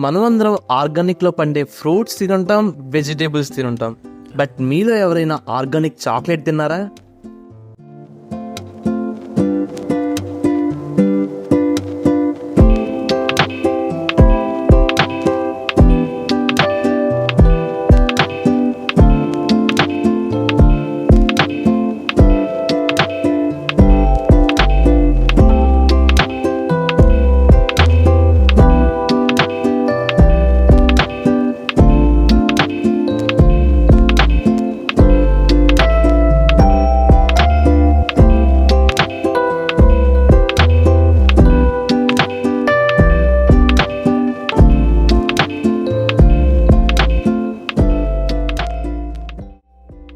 మనమందరం ఆర్గానిక్లో పండే ఫ్రూట్స్ తినుంటాం వెజిటేబుల్స్ తినుంటాం. బట్ మీలో ఎవరైనా ఆర్గానిక్ చాక్లెట్ తిన్నారా?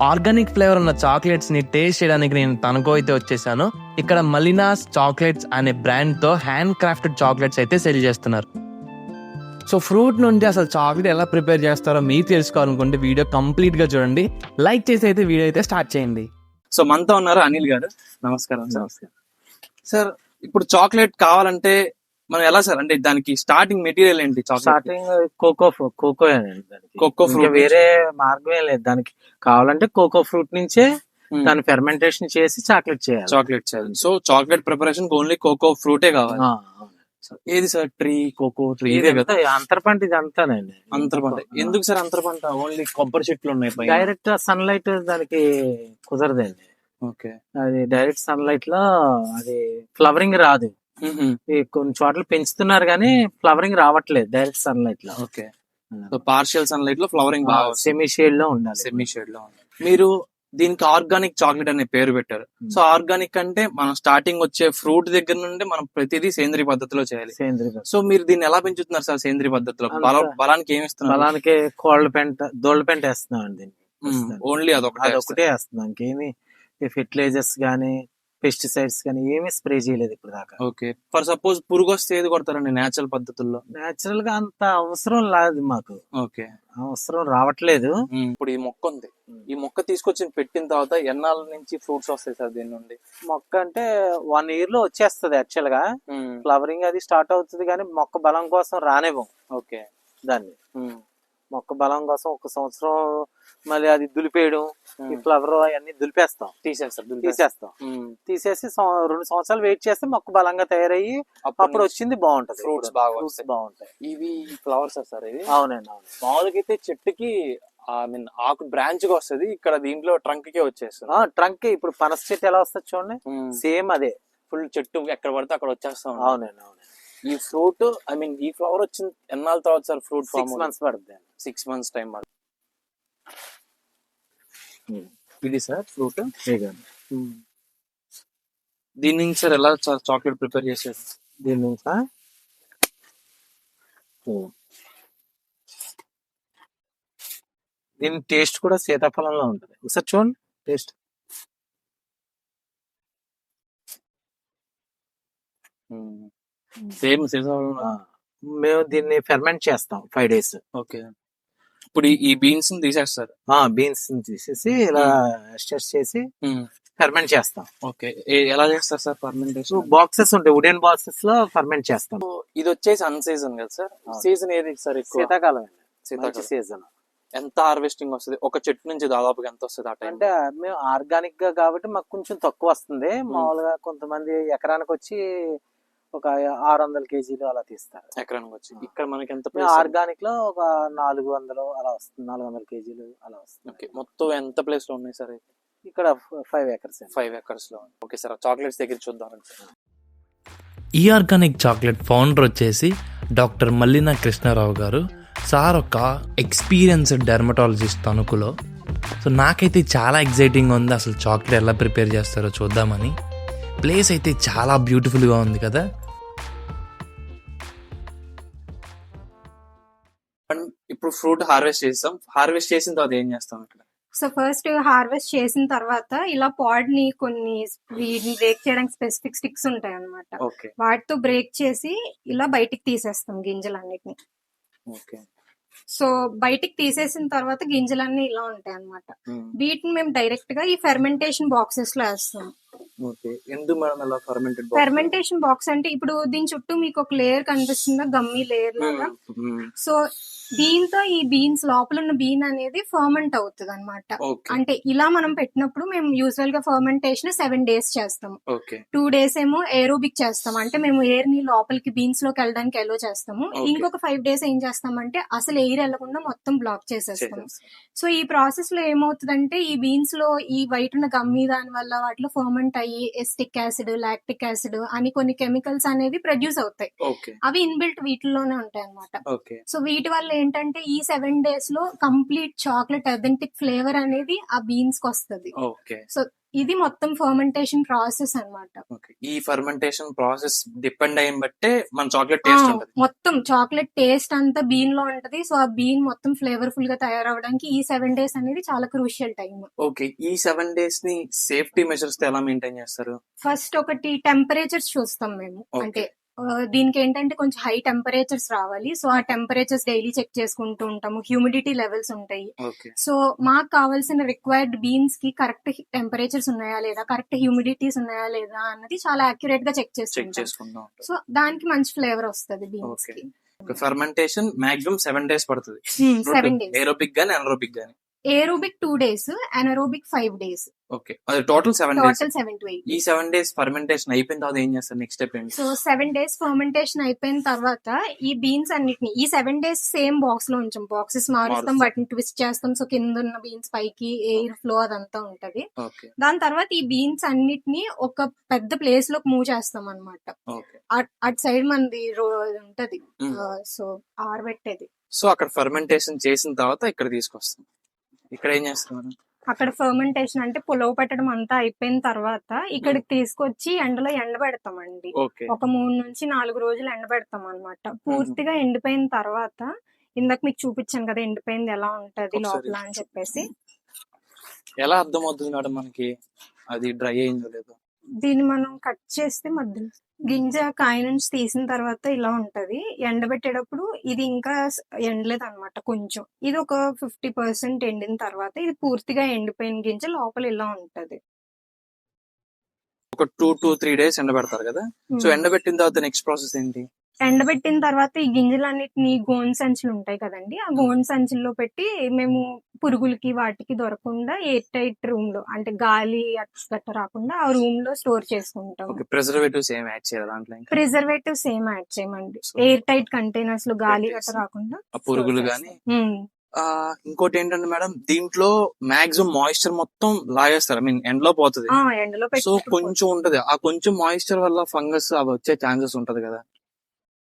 ఆర్గానిక్ ఫ్లేవర్ ఉన్న చాక్లెట్స్ని టేస్ట్ చేయడానికి నేను తనకో అయితే వచ్చేసాను. ఇక్కడ మలినాస్ చాక్లెట్స్ అనే బ్రాండ్తో హ్యాండ్ క్రాఫ్టెడ్ చాక్లెట్స్ అయితే సెల్ చేస్తున్నారు. సో ఫ్రూట్ నుండి అసలు చాక్లెట్ ఎలా ప్రిపేర్ చేస్తారో మీరు తెలుసుకోవాలనుకుంటే వీడియో కంప్లీట్గా చూడండి. లైక్ చేసి అయితే వీడియో అయితే స్టార్ట్ చేయండి. సో మనతో ఉన్నారు అనిల్ గారు. నమస్కారం సార్. సార్ ఇప్పుడు చాక్లెట్ కావాలంటే మనం ఎలా సార్? అంటే దానికి స్టార్టింగ్ మెటీరియల్ ఏంటి? Chocolate starting cocoa cocoa cocoa fruit వేరే మార్గమే లేదు. దానికి కావాలంటే కోకో ఫ్రూట్ నుంచే దాన్ని ఫెర్మెంటేషన్ చేసి చాక్లెట్ చేయాలి. చాక్లెట్ చేయాలి. So chocolate preparation only cocoa ఫ్రూటే కావాలి. ఏది సార్? ట్రీ కోకో ట్రీ ఇదే కదా? అంతర పంట ఇది అంతానండి. అంతర పంట ఎందుకు సార్ అంతర పంట ఓన్లీ కొబ్బరి చెట్లు ఉన్నాయి డైరెక్ట్ సన్ లైట్ దానికి కుదరదండి. ఓకే అది డైరెక్ట్ సన్ లైట్లో అది ఫ్లవరింగ్ రాదు. కొన్ని చోట్ల పెంచుతున్నారు కానీ ఫ్లవరింగ్ రావట్లేదు డైరెక్ట్ సన్ లైట్లో. ఓకే. సో పార్షియల్ సన్లైట్లో ఫ్లవరింగ్ బాగా సెమీ షేడ్లో ఉండాలి. సెమీ షేడ్లో మీరు దీనికి ఆర్గానిక్ చాక్లెట్ అనే పేరు పెట్టారు. సో ఆర్గానిక్ అంటే మనం స్టార్టింగ్ వచ్చే ఫ్రూట్ దగ్గర నుండి మనం ప్రతిదీ సేంద్రియ పద్ధతిలో చేయాలి. సేంద్రియ సో మీరు దీన్ని ఎలా పెంచుతున్నారు సార్ సేంద్రియ పద్ధతిలో? బలానికి ఏమి ఇస్తున్నారు? బలానికి కోళ్ళ పెంట దోళ్ళ పెంట వేస్తున్నాం అండి ఓన్లీ అదొకటే అది ఒకటే వేస్తున్నాం. ఇంకేమి ఫెర్టిలైజర్స్ గానీ పెస్టిసైడ్స్ గానీ ఏమీ స్ప్రే చేయలేదు ఇప్పుడు దాకా. ఓకే. ఫర్ సపోజ్ పురుగు వస్తే ఏది కొడతారండి నేచురల్ పద్ధతుల్లో? నేచురల్గా అంత అవసరం లేదు మాకు. ఓకే. అవసరం రావట్లేదు. ఇప్పుడు ఈ మొక్క ఉంది. ఈ మొక్క తీసుకొచ్చి పెట్టిన తర్వాత ఎన్నాళ్ళ నుంచి ఫ్రూట్స్ వస్తాయి సార్ దీని నుండి? మొక్క అంటే వన్ ఇయర్లో వచ్చేస్తది యాక్చువల్గా ఫ్లవరింగ్ అది స్టార్ట్ అవుతుంది కానీ మొక్క బలం కోసం రానివ్వం. ఓకే. దాన్ని. మొక్క బలం కోసం ఒక సంవత్సరం మళ్ళీ అది దులిపేయడం ఈ ఫ్లవర్ అవన్నీ దులిపేస్తాం. తీసేస్తారు తీసేస్తాం. తీసేసి రెండు సంవత్సరాలు వెయిట్ చేస్తే మొక్క బలంగా తయారయ్యి అప్పుడు వచ్చింది బాగుంటది. వస్తాయి. బాగుంటాయి. ఇవి ఫ్లవర్స్ సార్ ఇవి? అవునండి అవును. మామూలుగా అయితే చెట్టుకి ఐ మీన్ ఆకు బ్రాంచ్గా వస్తది ఇక్కడ దీంట్లో ట్రంక్ కే వచ్చేస్తుంది. ట్రంక్ ఇప్పుడు పనస చెట్టు ఎలా వస్తుంది చూడండి. సేమ్ అదే. ఫుల్ చెట్టు ఎక్కడ పడితే అక్కడ వచ్చేస్తాం అవునండి అవును ఈ ఫ్రూట్ ఐ మీన్ ఈ ఫ్లవర్ వచ్చిన ఎన్నాళ్ళ తర్వాత సార్ ఫ్రూట్ సిక్స్ మంత్స్ పడుతుంది సిక్స్ మంత్స్ టైం ఇది సార్ ఫ్రూట్? దీని నుంచి సార్ ఎలా చాక్లెట్ ప్రిపేర్ చేసేది? దీని నుంచి? దీని టేస్ట్ కూడా సీతాఫలంలో ఉంటుంది. ఒకసారి చూడండి టేస్ట్. సేమ్ మేము దీన్ని ఫెర్మెంట్ చేస్తాం ఫైవ్ డేస్. ఓకే. ఇప్పుడు ఈ- బీన్స్ తీసేస్తారు. బీన్స్ తీసేసి ఇలా స్టెస్ చేసి ఫెర్మెంట్ చేస్తాం. ఓకే. ఎలా చేస్తారు సార్ పర్మెంటేషన్ బాక్సెస్ ఉంటాయి వుడెన్ బాక్సెస్లో ఫర్మెంట్ చేస్తాం. ఇది వచ్చేసి అన్ సీజన్ కదా సార్. సీజన్ ఏది సార్ శీతాకాలం శీతాకాలం. సీజన్. ఎంత హార్వెస్టింగ్ వస్తుంది? ఒక చెట్టు నుంచి దాదాపుగా ఎంత వస్తుంది ఆ టైం అంటే మేము ఆర్గానిక్గా కాబట్టి మాకు కొంచెం తక్కువ వస్తుంది. మామూలుగా కొంతమంది ఎకరానికి వచ్చి ఒక ఆరు వందల కేజీలు అలా తీస్తారు. ఎకరానికి వచ్చి ఇక్కడ మనకి ఎంత ఆర్గానిక్లో ఒక నాలుగు వందలు అలా వస్తుంది. నాలుగు వందల కేజీలు అలా ఓకే. వస్తుంది మొత్తం ఎంత ప్లేస్లో ఉన్నాయి సార్? ఇక్కడ ఫైవ్ ఎకర్స్ ఫైవ్ ఎకర్స్లో ఓకే సార్ చాక్లెట్స్ దగ్గర చూద్దాం ఈ ఆర్గానిక్ చాక్లెట్ ఫౌండర్ వచ్చేసి డాక్టర్ మల్లినా కృష్ణారావు గారు. సార్ ఒక ఎక్స్పీరియన్స్డ్ డెర్మటాలజిస్ట్ తణుకులో. సో నాకైతే చాలా ఎగ్జైటింగ్ ఉంది అసలు చాక్లెట్ ఎలా ప్రిపేర్ చేస్తారో చూద్దామని. ప్లేస్ అయితే చాలా బ్యూటిఫుల్గా ఉంది కదా. ఇప్పుడు ఫ్రూట్ హార్వెస్ట్ చేస్తాం. హార్వెస్ట్ చేసిన తర్వాత ఏం చేస్తాం ఇక్కడ సో ఫస్ట్ హార్వెస్ట్ చేసిన తర్వాత ఇలా పాడ్ని కొన్ని వీటిని బ్రేక్ చేయడానికి స్పెసిఫిక్ స్టిక్స్ ఉంటాయి అన్నమాట. ఓకే. వాటితో బ్రేక్ చేసి ఇలా బయటికి తీసేస్తాం గింజలన్నిటిని. ఓకే. సో బయటికి తీసేసిన తర్వాత గింజలన్నీ ఇలా ఉంటాయి అన్నమాట. వీటిని మేము డైరెక్ట్గా ఈ ఫెర్మెంటేషన్ బాక్సెస్లో వేస్తాం. ఫెర్మెంటేషన్ బాక్స్ అంటే ఇప్పుడు దీని చుట్టూ మీకు ఒక లేయర్ కనిపిస్తుందా? గమ్మి లేయర్ లాగా? సో దీంతో ఈ బీన్స్ లోపల ఉన్న బీన్ అనేది ఫర్మెంట్ అవుతుంది అనమాట అంటే ఇలా మనం పెట్టినప్పుడు మేము యూజువల్గా ఫర్మెంటేషన్ సెవెన్ డేస్ చేస్తాము. టూ డేస్ ఏమో ఏరోబిక్ చేస్తాం అంటే మేము ఎయిర్ని లోపలికి బీన్స్లోకి వెళ్ళడానికి ఎలో చేస్తాము. ఇంకొక ఫైవ్ డేస్ ఏం చేస్తామంటే అసలు ఎయిర్ వెళ్ళకుండా మొత్తం బ్లాక్ చేసేస్తాం. సో ఈ ప్రాసెస్లో ఏమవుతుందంటే ఈ బీన్స్లో ఈ వైట్ ఉన్న గమ్మి దాని వల్ల వాటిలో ఫర్మెంట్ అయ్యి ఎస్టిక్ యాసిడ్ లాక్టిక్ యాసిడ్ అని కొన్ని కెమికల్స్ అనేవి ప్రొడ్యూస్ అవుతాయి. అవి ఇన్బిల్ట్ వీటిలోనే ఉంటాయి అన్నమాట ఓకే సో వీటి వల్ల ఏంటంటే ఈ సెవెన్ డేస్లో కంప్లీట్ చాక్లెట్ అథెంటిక్ ఫ్లేవర్ అనేది ఆ బీన్స్కి వస్తుంది. ఓకే. సో ఇది మొత్తం ఫర్మెంటేషన్ ప్రాసెస్ అన్నమాట. ఓకే. ఈ ఫర్మెంటేషన్ ప్రాసెస్ డిపెండ్ అయిన బట్టే మన చాక్లెట్ టేస్ట్ ఉంటది. మొత్తం చాక్లెట్ టేస్ట్ అంతా బీన్లో ఉంటది. సో ఆ బీన్ మొత్తం ఫ్లేవర్ఫుల్గా తయారవడానికి ఈ సెవెన్ డేస్ అనేది చాలా క్రూషియల్ టైం ఓకే. ఈ సెవెన్ డేస్ని సేఫ్టీ మెజర్స్ ఎలా మెయింటైన్ చేస్తారు? ఫస్ట్ ఒకటి టెంపరేచర్స్ చూస్తాం మేము. అంటే దీనికి ఏంటంటే కొంచెం హై టెంపరేచర్స్ రావాలి. సో ఆ టెంపరేచర్స్ డైలీ చెక్ చేసుకుంటూ ఉంటాము. హ్యూమిడిటీ లెవెల్స్ ఉంటాయి. సో మాకు కావాల్సిన రిక్వైర్డ్ బీన్స్కి కరెక్ట్ టెంపరేచర్స్ ఉన్నాయా లేదా? కరెక్ట్ హ్యూమిడిటీస్ ఉన్నాయా లేదా? అన్నది చాలా అక్యురేట్గా చెక్ చేసుకుంటాం. సో దానికి మంచి ఫ్లేవర్ వస్తుంది బీన్స్కి ఫర్మెంటేషన్ మాక్సిమం సెవెన్ డేస్ పడుతుంది. సెవెన్ డేస్ ఏరోబిక్ గానీ అనరోబిక్ గానీ. Aerobic two days anaerobic five days okay అది total seven total seven to eight ఈ సెవెన్ డేస్ ఫర్మెంటేషన్ అయిపోయిన తర్వాత ఏం చేస్తారు నెక్స్ట్ స్టెప్ ఏంటి? సో సెవెన్ డేస్ ఫర్మెంటేషన్ అయిపోయిన తర్వాత ఈ బీన్స్ అన్నిటిని ఈ సెవెన్ డేస్ సేమ్ బాక్స్లో ఉంచాం. బాక్సెస్ మారుస్తాం. వాటిని ట్విస్ట్ చేస్తాం. సో కింద ఉన్న బీన్స్ పైకి ఎయిర్ ఫ్లో అదంతా ఉంటది. దాని తర్వాత ఈ బీన్స్ అన్నిటిని ఒక పెద్ద ప్లేస్లోకి మూవ్ చేస్తాం అనమాట అటు సైడ్ మనది రో ఉంటది. సో ఆరబెట్టేది. సో అక్కడ ఫర్మెంటేషన్ చేసిన తర్వాత ఇక్కడ తీసుకొస్తాం. ఇక్కడ ఏం చేస్తారు మేడం అక్కడ ఫర్మెంటేషన్ అంటే పులవ పెట్టడం అంతా అయిపోయిన తర్వాత ఇక్కడికి తీసుకొచ్చి ఎండలో ఎండబెడతామండి ఒక మూడు నుంచి నాలుగు రోజులు ఎండబెడతాం అన్నమాట. పూర్తిగా ఎండిపోయిన తర్వాత ఇందాక మీకు చూపించాను కదా ఎండిపోయింది ఎలా ఉంటది. లోపల అని చెప్పేసి. ఎలా అర్థం అవుతుంది మేడం మనకి? అది డ్రై అయిందో లేదో. దీన్ని మనం కట్ చేస్తే మధ్యలో గింజ కాయ నుంచి తీసిన తర్వాత ఇలా ఉంటది. ఎండబెట్టేటప్పుడు ఇది ఇంకా ఎండలేదు అనమాట కొంచెం. ఇది ఒక ఫిఫ్టీ పర్సెంట్ ఎండిన తర్వాత ఇది పూర్తిగా ఎండిపోయిన గింజ లోపల ఇలా ఉంటది. ఒక టూ టూ త్రీ డేస్ ఎండబెడతారు కదా. సో ఎండబెట్టిన తర్వాత నెక్స్ట్ ప్రాసెస్ ఏంటి? ఎండబెట్టిన తర్వాత ఈ గింజలన్నిటిని గోన్ సంచులు ఉంటాయి కదండి. ఆ గోన్ సంచుల్లో పెట్టి మేము పురుగులకి వాటికి దొరకకుండా ఎయిర్ టైట్ రూమ్లో అంటే గాలి గట్ట రాకుండా ఆ రూమ్లో స్టోర్ చేసుకుంటాం. ఓకే ప్రిజర్వేటివ్స్ ఏం యాడ్ చేయాలి దాంట్లో ప్రిజర్వేటివ్స్ ఏం యాడ్ చేయమండి. ఎయిర్ టైట్ కంటైనర్స్లో గాలి గట్ట పెట్టేసి, రాకుండా పురుగులు గాని? ఇంకోటి ఏంటంటే మేడం దీంట్లో మాక్సిమం మాయిశ్చర్ మొత్తం లాగేస్తారు. ఐ మీన్ ఎండలో పోతుంది. సో కొంచెం ఉంటది. ఆ కొంచెం మాయిశ్చర్ వల్ల ఫంగస్ అవి వచ్చే ఛాన్సెస్ ఉంటది కదా.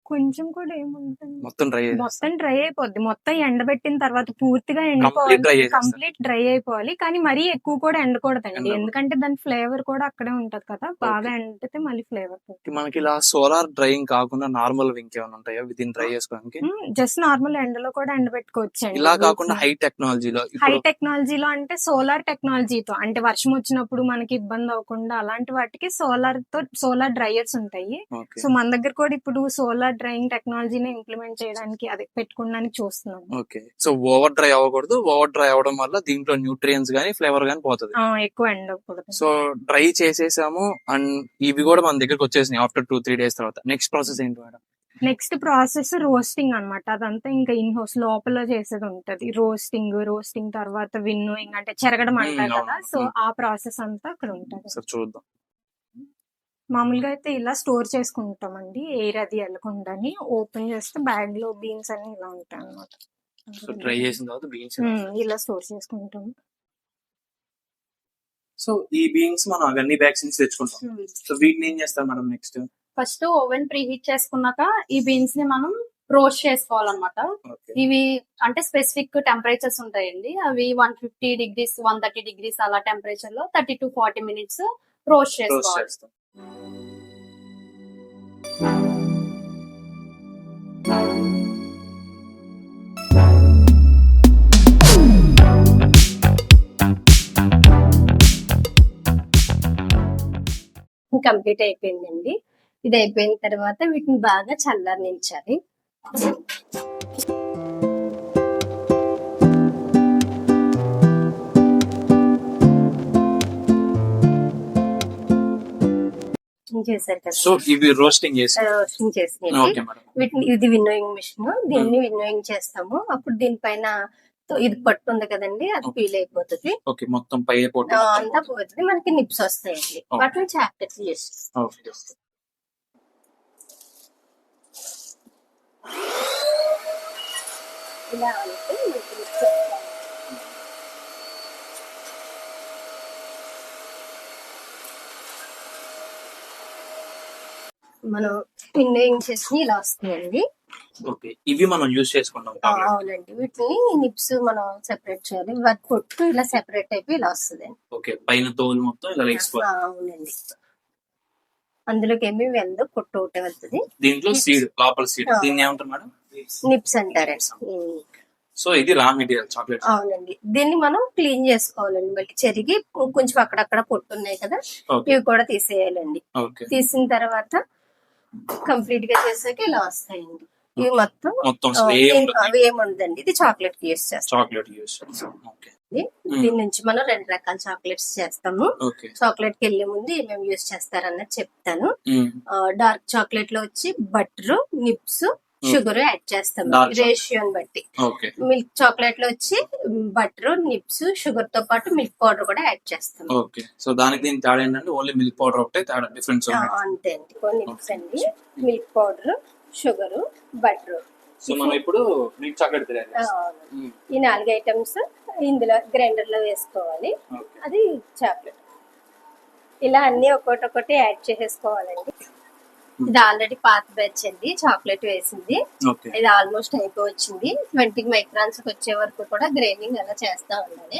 కొంచెం కూడా ఏముంటుంది మొత్తం డ్రై మొత్తం డ్రై అయిపోద్ది. మొత్తం ఎండబెట్టిన తర్వాత పూర్తిగా ఎండిపోవాలి. కంప్లీట్ డ్రై అయిపోవాలి. కానీ మరీ ఎక్కువ కూడా ఎండకూడదండి. ఎండకూడదు. ఎందుకంటే దాని ఫ్లేవర్ కూడా అక్కడే ఉంటది కదా. బాగా ఎండితే మళ్ళీ ఫ్లేవర్ మనకి ఇలా సోలార్ డ్రైయింగ్ కాకుండా నార్మల్ ఇంకేమైనా ఉంటాయా? విత్ ఇన్ డ్రై చేసుకోవడానికి? జస్ట్ నార్మల్ ఎండలో కూడా ఎండబెట్టుకోవచ్చు ఇలా కాకుండా హై టెక్నాలజీలో హై టెక్నాలజీలో అంటే సోలార్ టెక్నాలజీతో అంటే వర్షం వచ్చినప్పుడు మనకి ఇబ్బంది అవ్వకుండా అలాంటి వాటికి సోలార్తో సోలార్ డ్రైయర్స్ ఉంటాయి. సో మన దగ్గర కూడా ఇప్పుడు సోలార్ డ్రైయింగ్ టెక్నాలజీని ఇంప్లిమెంట్ చేయడానికి అది పెట్టుకోవడానికి చూస్తున్నాం ఓకే. సో ఓవర్ డ్రై అవ్వకూడదు. ఓవర్ డ్రై అవ్వడం వల్ల దీంట్లో న్యూట్రియన్స్ గానీ ఫ్లేవర్ గానీ పోతుంది. ఎక్కువ ఎండకూడదు సో డ్రై చేసేసాము అండ్ ఇవి కూడా మన దగ్గరకు వచ్చేసినాయి ఆఫ్టర్ టూ త్రీ డేస్ తర్వాత. నెక్స్ట్ ప్రాసెస్ ఏంటి మేడం? నెక్స్ట్ ప్రాసెస్ రోస్టింగ్ అన్నమాట. అదంతా ఇంకా ఇన్ హౌస్ లోపల చేసేది ఉంటది. రోస్టింగ్ రోస్టింగ్ తర్వాత విన్నోయింగ్ అంటే చెరగడం అంటారు కదా. సో. ఆ ప్రాసెస్ అంతా అక్కడ ఉంటది. సార్ చూద్దాం. మామూలుగా అయితే ఇలా స్టోర్ చేసుకుంటామండి. ఎయిర్ అది వెళ్ళకుండాని ఓపెన్ చేస్తే బ్యాగ్లో బీన్స్ అన్ని ఇలా ఉంటాయి అన్నమాట సో డ్రై చేసిన తర్వాత బీన్స్ ఇలా స్టోర్ చేసుకుంటాం సో ఈ బీన్స్ మనం అవన్నీ బ్యాగ్స్ నుంచి తెచ్చుకుంటాం సో వీటిని ఏం చేస్తాం madam next? First oven preheat చేసుకున్నాక ఈ బీన్స్ని మనం రోస్ట్ చేసుకోవాలన్నమాట. ఇవి అంటే స్పెసిఫిక్ టెంపరేచర్స్ ఉంటాయండి. అవి one fifty degrees one thirty degrees అలా టెంపరేచర్లో thirty to forty minutes roast చేసుకోవాలి. కంప్లీట్ అయిపోయిందండి. ఇది అయిపోయిన తర్వాత వీటిని బాగా చల్లనించాలి రోస్టింగ్ చేశారు కదా. సో ఇవి రోస్టింగ్ చేసి. రోస్టింగ్ చేసినవి వీటిని ఇది విన్నోయింగ్ మిషన్. దీన్ని విన్నోయింగ్ చేస్తాము. అప్పుడు దీనిపైన ఇది పట్టు ఉంది కదండి అది. పీల్ అయిపోతుంది. ఓకే మొత్తం పై అంతా పోతుంది. మనకి నిప్స్ వస్తాయండి. వాటిని చాప్టర్స్ చేస్తాం. ఇలా అంటే మనకి nips వస్తాయి. మనం విన్నోయింగ్ చేసి ఇలా వస్తాయండి ఓకే ఇవి మనం యూజ్ చేసుకుంటాం ఆ, అవునండి. వీటిని నిప్స్ మనం సెపరేట్ చేయాలి. వాటి పొట్టు ఇలా సెపరేట్ అయిపోయి ఇలా వస్తుందండి. ఓకే పైన తోలు మొత్తం ఇలా అవునండి. అందులోకి ఏమి వెళ్ళదు పొట్టు ఒకటే వెళ్తుంది దీంట్లో సీడ్ లోపల సీడ్. దీన్ని ఏమంటారు మేడం? నిప్స్. అంటారండి. సో ఇది రా మెటీరియల్ చాక్లెట్ అవునండి. దీన్ని మనం క్లీన్ చేసుకోవాలండి. మళ్ళీ చెరిగి కొంచెం అక్కడక్కడ పొట్టు ఉన్నాయి కదా ఇవి కూడా తీసేయాలండి. తీసిన తర్వాత కంప్లీట్గా చేసాక ఇలా వస్తాయండి ఇవి మొత్తం మొత్తం ఆ, అసలు ఏ ఏం- ఉండదు అవి ఏముండదండి ఇది చాక్లెట్ యూస్ చేస్తాం. Chocolate okay. దీని నుంచి మనం రెండు రకాల చాక్లెట్స్ చేస్తాము. చాక్లెట్కి వెళ్ళే ముందు ఏమేమి యూస్ చేస్తారన్నది చెప్తాను. డార్క్ చాక్లెట్లో వచ్చి butter nibs sugar add chocolate. రేషియోని బట్టి. ఓకే. మిల్క్ చాక్లెట్లో వచ్చి బటర్ నిప్స్ షుగర్తో పాటు మిల్క్ పౌడర్ కూడా యాడ్ చేస్తాం ఓకే. సో దానికి దీనికి తేడా ఏంటంటే ఓన్లీ మిల్క్ పౌడర్ ఒకటే తేడా డిఫరెన్స్ అంతే అండి. కొన్ని నిప్స్ అండి. Milk powder sugar butter. So మనం ఇప్పుడు మిల్క్ చాక్లెట్ తయారు చేస్తాం. ఈ నాలుగు ఐటమ్స్ ఇందులో గ్రైండర్లో వేసుకోవాలి అది చాక్లెట్. ఇలా అన్ని ఒక్కొక్కటి యాడ్ చేసేసుకోవాలండి. ఇది ఆల్రెడీ పాత బ్యాచ్ అండి చాక్లెట్ వేసింది. ఇది ఆల్మోస్ట్ అయిపోవచ్చింది. ట్వంటీ మైక్రాన్స్ వచ్చే వరకు కూడా గ్రైండింగ్ అలా చేస్తా ఉండాలి.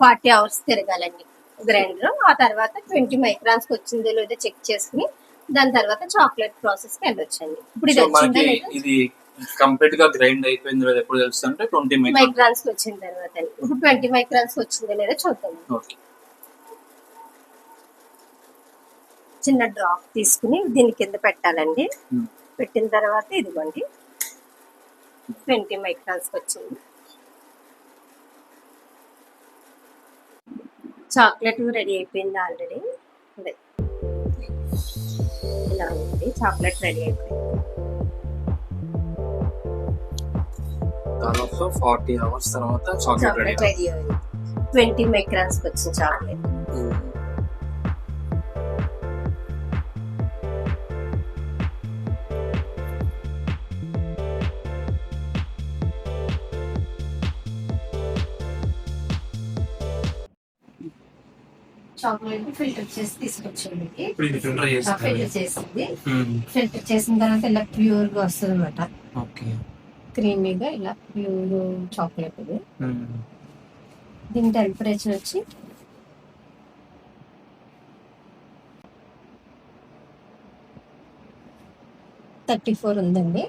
ఫార్టీ అవర్స్ తిరగాలండి గ్రైండర్ ఆ తర్వాత ట్వంటీ మైక్రాన్స్ వచ్చిందో లేదో చెక్ చేసుకుని దాని తర్వాత చాక్లెట్ ప్రాసెస్కి వెళ్ళొచ్చండి. ఇప్పుడు ఇది వచ్చిందా ఇది కంప్లీట్గా గ్రైండ్ అయిపోయింది లేదా? ఎప్పుడు తెలుస్తుంది అంటే ట్వంటీ మైక్రాన్ మైక్రాన్స్ వచ్చిన తర్వాత. ఇప్పుడు ట్వంటీ మైక్రాన్స్ వచ్చిందో లేదో చూద్దాం ఓకే చిన్న డ్రాప్ తీసుకుని దీని కింద పెట్టాలండి. పెట్టిన తర్వాత ఇదిగోండి. ట్వంటీ మైక్రాన్స్ వచ్చింది. చాక్లెట్ రెడీ అయిపోయింది ఆల్రెడీ. అదే. ఇలా ఉంది. చాక్లెట్ రెడీ అయిపోయింది. ఫార్టీ అవర్స్ తర్వాత చాక్లెట్ రెడీ అయింది. ట్వంటీ మైక్రాన్స్ వచ్చింది చాక్లెట్. చాక్లెట్ ఫిల్టర్ చేసి తీసుకొచ్చింది ఫిల్టర్ చేసింది. ఫిల్టర్ చేసిన తర్వాత ఇలా ప్యూర్గా వస్తుంది అనమాట క్రీమీగా ఇలా ప్యూర్ చాక్లెట్ ఇది. దీని టెంపరేచర్ వచ్చి థర్టీ ఫోర్ ఉందండి.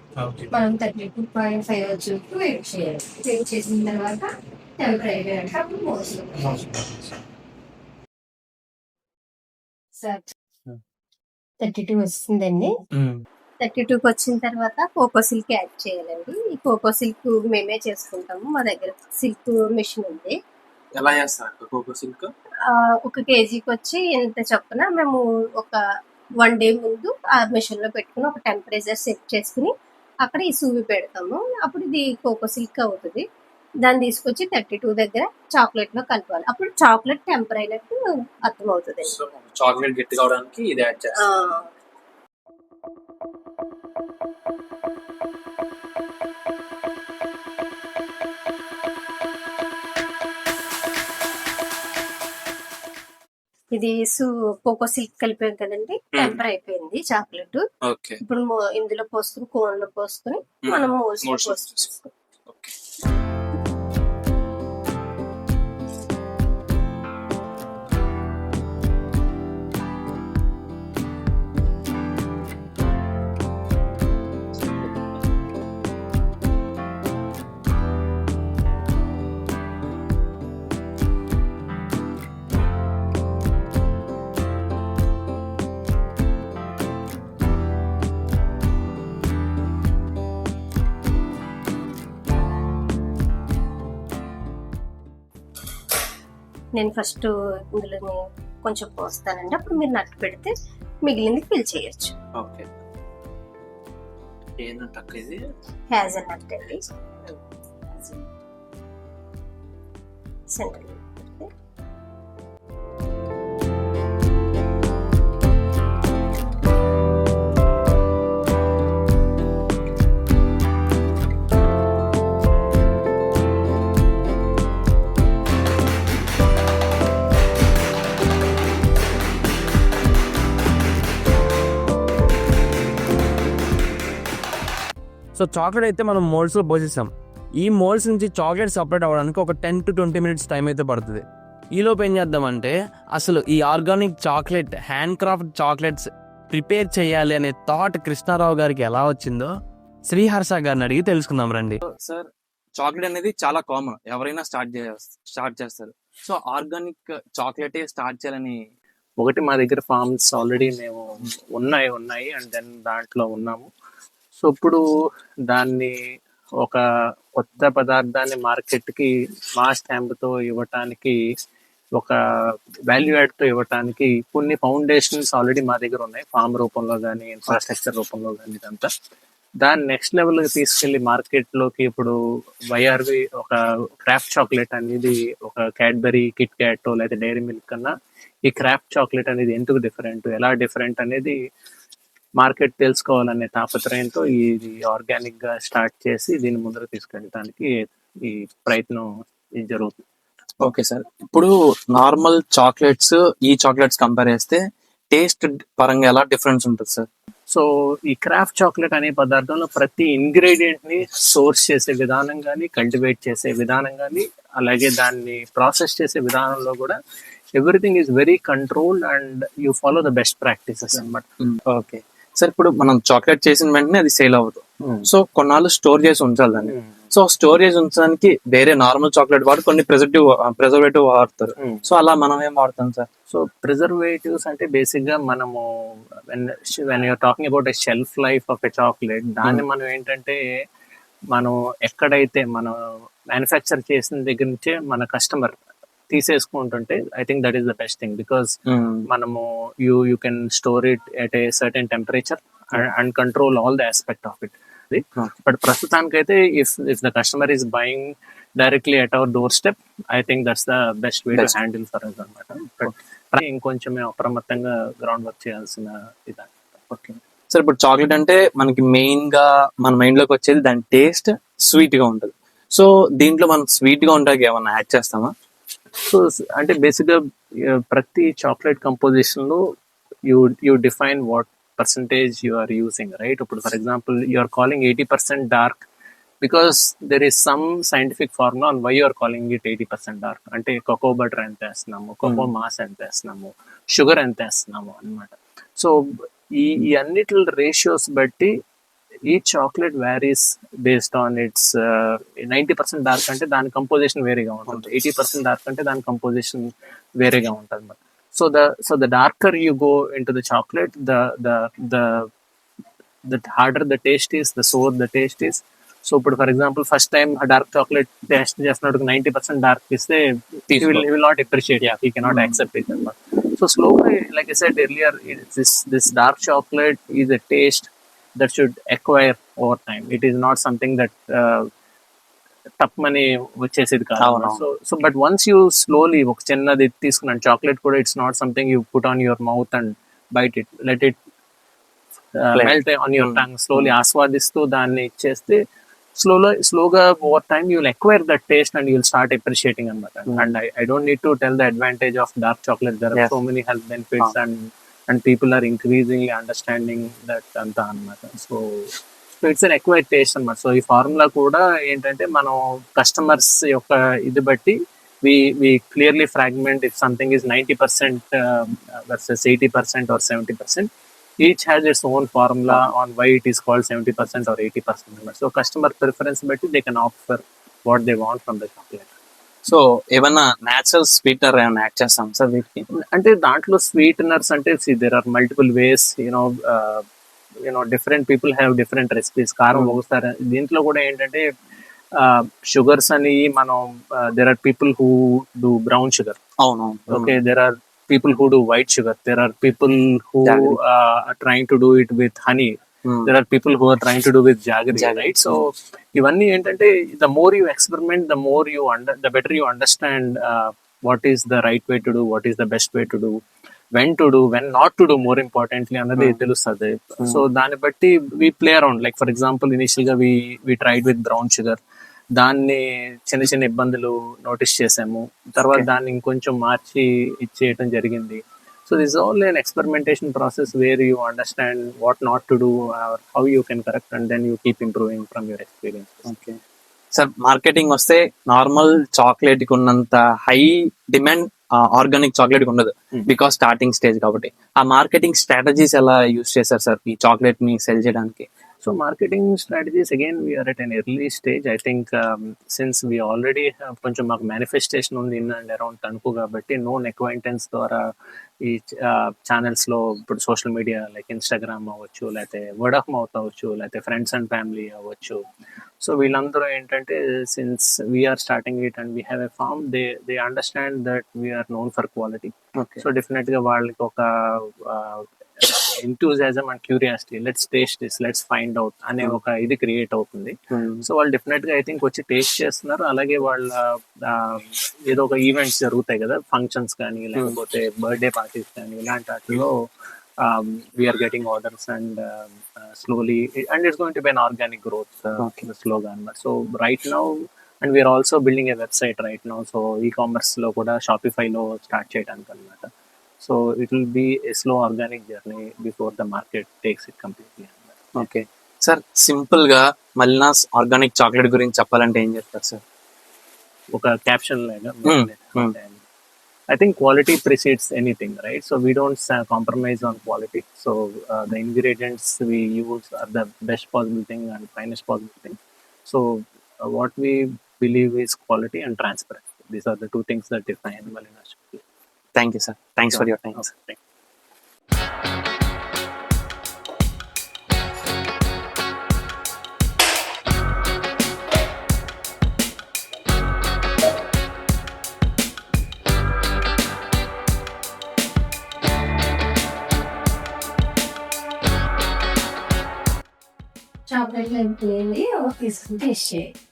మనం థర్టీ టూ పాయింట్ ఫైవ్ వచ్చి వెయిట్ చేయాలి. వెయిట్ చేసిన తర్వాత టెంపరేచర్ అంటే అప్పుడు మోసం సార్. థర్టీ టూ వస్తుందండి. థర్టీ టూకి వచ్చిన తర్వాత కోకో సిల్క్ యాడ్ చేయాలండి. ఈ కోకో సిల్క్ మేమే చేసుకుంటాము. మా దగ్గర సిల్క్ మిషన్ ఉంది. ఎలా చేస్తారు కోకో సిల్క్? ఆ, ఒక కేజీకి వచ్చి ఎంత చొప్పున మేము ఒక వన్ డే ముందు ఆ మిషన్లో పెట్టుకుని ఒక టెంపరేచర్ సెట్ చేసుకుని అక్కడ ఈ సూవి పెడతాము. అప్పుడు ఇది కోకో సిల్క్ అవుతుంది. దాన్ని తీసుకొచ్చి థర్టీ టూ దగ్గర చాక్లెట్లో కలపాలి. అప్పుడు చాక్లెట్ టెంపర్ అయినట్టు అర్థం అవుతుంది సో చాక్లెట్ గట్టి కావడానికి ఇది యాడ్ చేస్తాం. ఇది కోకో సిల్క్ కలిపాం కదండి టెంపర్ అయిపోయింది చాక్లెట్. ఇప్పుడు ఇందులో పోసుకుని కోన్లో పోసుకుని మనం పోసుకుంటాం నేను ఫస్ట్ ఇందులో కొంచెం పోస్తానండి. అప్పుడు మీరు నట్టు పెడితే మిగిలింది ఫిల్ చేయొచ్చు. ఓకే. ఏంటంటే అక్క ఇది హ్యాజల్ నట్ అండి సెంటర్ సో చాక్లెట్ అయితే మనం మోల్డ్స్లో పోసేసాం. ఈ మోల్డ్స్ నుంచి చాక్లెట్ సపరేట్ అవ్వడానికి ఒక ten to twenty minutes time అయితే పడుతుంది. ఈలోపు ఏం చేద్దామంటే అసలు ఈ organic chocolate hand craft chocolates prepare చేయాలి అనే థాట్ కృష్ణారావు గారికి ఎలా వచ్చిందో శ్రీహర్ష గారిని అడిగి తెలుసుకుందాం రండి. సార్ చాక్లెట్ అనేది చాలా కామన్. ఎవరైనా స్టార్ట్ చే స్టార్ట్ చేస్తారు. సో ఆర్గానిక్ చాక్లెటే స్టార్ట్ చేయాలని ఒకటి మా దగ్గర ఫార్మ్స్ ఆల్రెడీ మేము ఉన్నాయి ఉన్నాయి. అండ్ దెన్ దాంట్లో ఉన్నాము. సో ఇప్పుడు దాన్ని ఒక కొత్త పదార్థాన్ని మార్కెట్కి మా స్టాంప్తో ఇవ్వటానికి ఒక వాల్యూ యాడ్తో ఇవ్వటానికి కొన్ని ఫౌండేషన్స్ ఆల్రెడీ మా దగ్గర ఉన్నాయి. ఫామ్ రూపంలో కానీ ఇన్ఫ్రాస్ట్రక్చర్ రూపంలో కానీ ఇదంతా. దాన్ని నెక్స్ట్ లెవెల్కి తీసుకెళ్ళి మార్కెట్లోకి ఇప్పుడు వైఆర్వి ఒక క్రాఫ్ట్ చాక్లెట్ అనేది ఒక క్యాడ్బరీ కిట్ క్యాట్ లేదా డైరీ మిల్క్ కన్నా ఈ క్రాఫ్ట్ చాక్లెట్ అనేది ఎందుకు డిఫరెంట్ ఎలా డిఫరెంట్ అనేది మార్కెట్ తెలుసుకోవాలనే తాపత్రయంతో ఇది ఆర్గానిక్గా స్టార్ట్ చేసి దీన్ని ముందుకు తీసుకెళ్ళడానికి ఈ ప్రయత్నం జరుగుతుంది. Okay sir. ఇప్పుడు నార్మల్ చాక్లెట్స్ ఈ చాక్లెట్స్ కంపేర్ చేస్తే టేస్ట్ పరంగా ఎలా డిఫరెన్స్ ఉంటుంది సార్? సో ఈ క్రాఫ్ట్ చాక్లెట్ అనే పదార్థంలో ప్రతి ఇంగ్రీడియంట్ని సోర్స్ చేసే విధానం కానీ కల్టివేట్ చేసే విధానం కానీ అలాగే దాన్ని ప్రాసెస్ చేసే విధానంలో కూడా everything is very controlled and you follow the best practices అనమాట ఓకే. సార్ ఇప్పుడు మనం చాక్లెట్ చేసిన వెంటనే అది సేల్ అవ్వదు. సో కొన్నాళ్ళు స్టోర్ చేసి ఉంచాలి దాన్ని. సో స్టోర్ చేసి ఉంచడానికి వేరే నార్మల్ చాక్లెట్ వాడు కొన్ని ప్రిజర్వేటివ్ ప్రిజర్వేటివ్ వాడతారు. సో అలా మనం ఏం వాడతాం సార్? సో ప్రిజర్వేటివ్స్ అంటే బేసిక్గా మనము when you're talking about a shelf life of a chocolate దాన్ని మనం ఏంటంటే మనం ఎక్కడైతే మనం మ్యానుఫ్యాక్చర్ చేసిన దగ్గర నుంచే మన customer తీసేసుకుంటుంటే I think that is the best thing because మనము you you can store it at a certain temperature and control all the aspect of it but ప్రస్తుతానికైతే if if the customer is buying directly at our doorstep I think that's the best way to. Handle for us అనమాట but ఇంకొంచెం అప్రమత్తంగా ground work చేయాల్సిన ఇదాన్ని okay sir ఇప్పుడు chocolate అంటే మనకి మెయిన్గా మన మైండ్లోకి వచ్చేది దాని టేస్ట్ స్వీట్గా ఉంటుంది. సో దీంట్లో మనం స్వీట్గా ఉండడానికి ఏమన్నా యాడ్ చేస్తామా? సో అంటే బేసిక్గా ఆ, ప్రతి chocolate కంపోజిషన్లో you you define what percentage you are using right ఇప్పుడు for example you are calling eighty percent dark because there is some scientific formula on why are calling it eighty percent dark అంటే cocoa butter ఎంత వేస్తున్నాము cocoa mass ఎంత వేస్తున్నాము sugar ఎంత వేస్తున్నాము అన్నమాట. So ఈ ఈ అన్నిటి రేషియోస్ బట్టి ఈ chocolate varies based on its ninety percent dark అంటే దాని కంపోజిషన్ వేరేగా ఉంటుంది. ఎయిటీ పర్సెంట్ డార్క్ అంటే దాని కంపోజిషన్ వేరేగా ఉంటుంది అన్నమాట. So the so the darker you go into the chocolate the the the the harder the taste is the sour the taste is so ఇప్పుడు for example first time dark chocolate taste చేస్తున్నట్టు ninety percent dark ఇస్తే will will not appreciate he cannot accept it అనమాట so స్లోగా like I said earlier this this dark chocolate is a taste that should acquire over time. It is not something that uh, తప్పమని వచ్చేసేది కాదు. So so but once you slowly ఒక చిన్నది తీసుకున్నాను chocolate కూడా it's not something you put on your mouth and bite it let it. Melt on your. Tongue slowly ఆస్వాదిస్తూ దాన్ని ఇచ్చేస్తే స్లోలో స్లోగా over time you'll acquire that taste and you'll start appreciating అనమాట. And I don't need to tell the advantage of dark chocolate there. So many health benefits and and people are increasingly understanding that అంతా అనమాట so so it's an acquire taste అనమాట so ఈ formula కూడా ఏంటంటే మనం customers యొక్క ఇది బట్టి we we clearly fragment if something is ninety percent versus eighty percent or seventy percent each has its own formula on why it is called seventy percent or eighty percent అనమాట so customer preference బట్టి they can offer what they want from the chocolate so ఏమన్నా natural sweetener ఏమైనా add చేస్తాం sir వీటికి అంటే దాంట్లో sweeteners అంటే there are multiple ways you know you know different people have different recipes కారం Hmm. ఒకసారి దీంట్లో కూడా ఏంటంటే షుగర్స్ అని మనం there are people who do brown sugar అవును okay there are people who do white sugar. There are people who Jaggery. uh, are trying to do there are people who are trying to do with right so ఇవన్నీ ఏంటంటే the more you experiment the more you the better you understand what is the right way to do what is the best way to do when to do when not to do more importantly అనేది తెలుస్తుంది. So దాన్ని బట్టి we play around like for example ఇనిషియల్గా we tried with brown sugar దాన్ని చిన్న చిన్న ఇబ్బందులు notice చేసాము. తర్వాత దాన్ని ఇంకొంచెం మార్చి ఇచ్చేయటం జరిగింది. So this all an experimentation process where you understand what not to do how you can correct and then you keep improving from your experience okay sir marketing వస్తే నార్మల్ చాక్లెట్కి ఉన్నంత హై డిమాండ్ ఆర్గానిక్ చాక్లెట్కి ఉండదు. Because starting stage కాబట్టి. ఆ marketing strategies ఎలా use చేశారు sir ఈ చాక్లెట్ని సెల్ చేయడానికి. So marketing strategies again we are at an early stage. I think um, since we already have కొంచెం మాకు మేనిఫెస్టేషన్ ఉంది ఇన్ అండ్ అరౌండ్ తణుకు కాబట్టి నోన్ అక్వైంటెన్స్ ద్వారా ఈ ఛానల్స్లో ఇప్పుడు సోషల్ మీడియా లైక్ ఇన్స్టాగ్రామ్ అవ్వచ్చు లేకపోతే వర్డ్ ఆఫ్ మౌత్ అవ్వచ్చు లేకపోతే ఫ్రెండ్స్ అండ్ ఫ్యామిలీ అవ్వచ్చు. సో వీళ్ళందరూ ఏంటంటే since we're starting it and we have a farm they they understand that we're known for quality so డెఫినెట్గా వాళ్ళకి ఒక enthusiasm and curiosity let's taste this let's find out అనే ఒక ఇది create అవుతుంది. సో వాళ్ళు డెఫినెట్గా ఐ థింక్ వచ్చి టేస్ట్ చేస్తున్నారు. అలాగే వాళ్ళ ఏదో ఒక ఈవెంట్స్ జరుగుతాయి కదా ఫంక్షన్స్ కానీ లేకపోతే బర్త్డే పార్టీస్ కానీ ఇలాంటి వాటిలో we're getting orders and slowly and it's going to be an organic growth. స్లోగా అనమాట so right now and we're also building a website right now so ఈ కామర్స్లో కూడా షాపిఫైలో స్టార్ట్ చేయడానికి అనమాట so it will be a slow organic journey before the market takes it completely okay sir సింపుల్గా మల్నాస్ ఆర్గానిక్ చాక్లెట్ గురించి చెప్పాలంటే ఏం చెప్తారు సార్ ఒక క్యాప్షన్ లాగా. I think quality precedes anything right so we don't compromise on quality so the ingredients we use are the best possible thing and finest possible thing so what we believe is quality and transparency these are the two things that define Thank you, sir. Thanks sure. for your time. Okay. Thank chocolate and.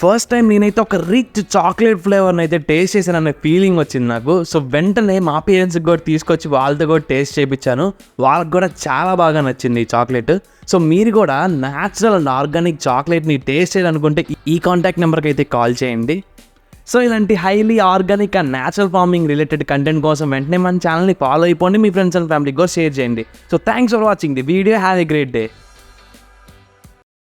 First time నేనైతే ఒక rich chocolate ఫ్లేవర్ని అయితే taste చేశాను అనే feeling వచ్చింది నాకు. So వెంటనే మా పేరెంట్స్కి కూడా తీసుకొచ్చి వాళ్ళతో కూడా టేస్ట్ చేయించాను వాళ్ళకి కూడా చాలా బాగా నచ్చింది ఈ చాక్లెట్ సో మీరు కూడా న్యాచురల్ అండ్ ఆర్గానిక్ చాక్లెట్ని టేస్ట్ చేయాలనుకుంటే ఈ కాంటాక్ట్ నెంబర్కి అయితే కాల్ చేయండి. సో ఇలాంటి highly organic and natural farming related content కోసం వెంటనే మన ఛానల్ని ఫాలో అయిపోండి. మీ ఫ్రెండ్స్ అండ్ ఫ్యామిలీకి కూడా షేర్ చేయండి. So thanks for watching the video have a great day